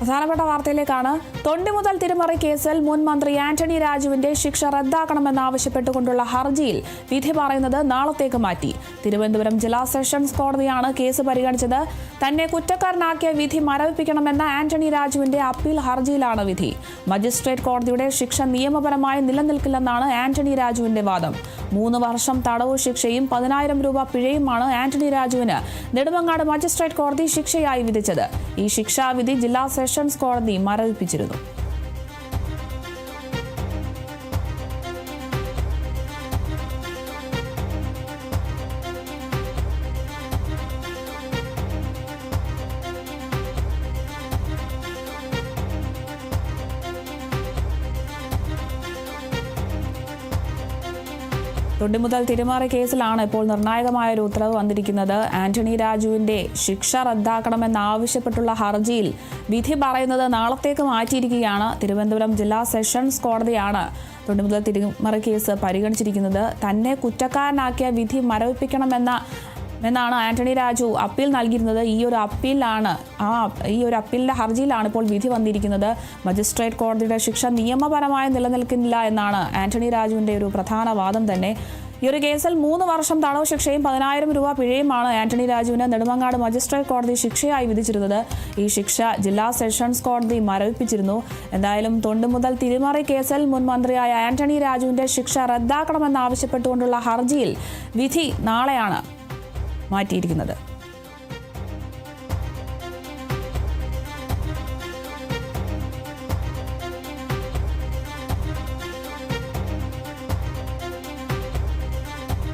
പ്രധാനപ്പെട്ട വാർത്തയിലേക്കാണ്. തൊണ്ടി മുതൽ തിരുമറി കേസിൽ മുൻ മന്ത്രി ആന്റണി രാജുവിന്റെ ശിക്ഷ റദ്ദാക്കണമെന്നാവശ്യപ്പെട്ടുകൊണ്ടുള്ള ഹർജിയിൽ വിധി പറയുന്നത് നാളത്തേക്ക് മാറ്റി. തിരുവനന്തപുരം ജില്ലാ സെഷൻസ് കോടതിയാണ് കേസ് പരിഗണിച്ചത്. തന്നെ കുറ്റക്കാരനാക്കിയ വിധി മരവിപ്പിക്കണമെന്ന ആന്റണി രാജുവിന്റെ അപ്പീൽ ഹർജിയിലാണ് വിധി. മജിസ്ട്രേറ്റ് കോടതിയുടെ ശിക്ഷ നിയമപരമായി നിലനിൽക്കില്ലെന്നാണ് ആന്റണി രാജുവിന്റെ വാദം. മൂന്ന് വർഷം തടവ് ശിക്ഷയും പതിനായിരം രൂപ പിഴയുമാണ് ആന്റണി രാജുവിന് നെടുമങ്ങാട് മജിസ്ട്രേറ്റ് കോടതി ശിക്ഷയായി വിധിച്ചത്. ഈ ശിക്ഷാവിധി ജില്ലാ സെഷൻസ് കോടതി മരവിപ്പിച്ചിരുന്നു. തൊണ്ടി മുതൽ തിരുമാറി കേസിലാണ് ഇപ്പോൾ നിർണായകമായ ഒരു ഉത്തരവ് വന്നിരിക്കുന്നത്. ആന്റണി രാജുവിന്റെ ശിക്ഷ റദ്ദാക്കണമെന്നാവശ്യപ്പെട്ടുള്ള ഹർജിയിൽ വിധി പറയുന്നത് നാളത്തേക്ക് മാറ്റിയിരിക്കുകയാണ്. തിരുവനന്തപുരം ജില്ലാ സെഷൻസ് കോടതിയാണ് തൊണ്ടി മുതൽ തിരുമറി കേസ് പരിഗണിച്ചിരിക്കുന്നത്. തന്നെ കുറ്റക്കാരനാക്കിയ വിധി മരവിപ്പിക്കണമെന്ന എന്നാണ് ആന്റണി രാജു അപ്പീൽ നൽകിയിരുന്നത്. ഈ ഒരു അപ്പീലാണ് ആ ഈ ഒരു അപ്പീലിന്റെ ഹർജിയിലാണ് ഇപ്പോൾ വിധി വന്നിരിക്കുന്നത്. മജിസ്ട്രേറ്റ് കോടതിയുടെ ശിക്ഷ നിയമപരമായി നിലനിൽക്കുന്നില്ല എന്നാണ് ആന്റണി രാജുവിന്റെ ഒരു പ്രധാന വാദം തന്നെ. ഈ ഒരു കേസിൽ മൂന്ന് വർഷം തടവ് ശിക്ഷയും പതിനായിരം രൂപ പിഴയുമാണ് ആന്റണി രാജുവിന് നെടുമങ്ങാട് മജിസ്ട്രേറ്റ് കോടതി ശിക്ഷയായി വിധിച്ചിരുന്നത്. ഈ ശിക്ഷ ജില്ലാ സെഷൻസ് കോടതി മരവിപ്പിച്ചിരുന്നു. എന്തായാലും തൊണ്ടു മുതൽ തിരുമറി കേസിൽ മുൻ മന്ത്രിയായ ആന്റണി രാജുവിന്റെ ശിക്ഷ റദ്ദാക്കണമെന്നാവശ്യപ്പെട്ടുകൊണ്ടുള്ള ഹർജിയിൽ വിധി നാളെയാണ്. മാറ്റിയിരിക്കുന്നത്